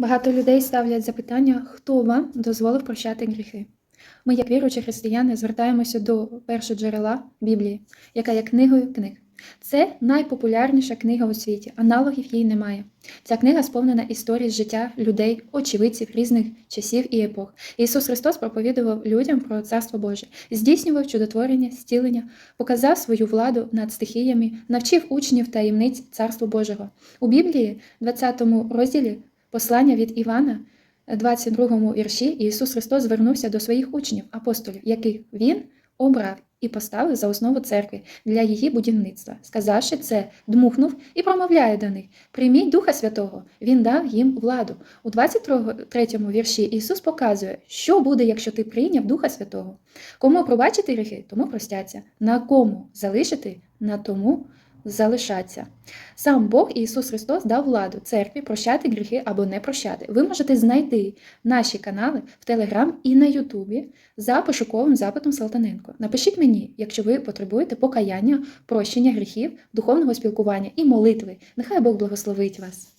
Багато людей ставлять запитання, хто вам дозволив прощати гріхи. Ми, як віруючі християни, звертаємося до першого джерела Біблії, яка є книгою книг. Це найпопулярніша книга у світі, аналогів їй немає. Ця книга сповнена історій з життя людей, очевидців різних часів і епох. Ісус Христос проповідував людям про Царство Боже, здійснював чудотворення, зцілення, показав свою владу над стихіями, навчив учнів таємниць Царства Божого. У Біблії, 20 розділі, послання від Івана, 22 вірші, Ісус Христос звернувся до своїх учнів, апостолів, яких Він обрав і поставив за основу церкви для її будівництва. Сказавши це, дмухнув і промовляє до них: Прийміть Духа Святого, Він дав їм владу. У 23 вірші Ісус показує, що буде, якщо ти прийняв Духа Святого. Кому пробачити гріхи, тому простяться. На кому залишити, на тому залишаться. Сам Бог Ісус Христос дав владу церкві прощати гріхи або не прощати. Ви можете знайти наші канали в Телеграм і на Ютубі за пошуковим запитом Салтаненко. Напишіть мені, якщо ви потребуєте покаяння, прощення гріхів, духовного спілкування і молитви. Нехай Бог благословить вас.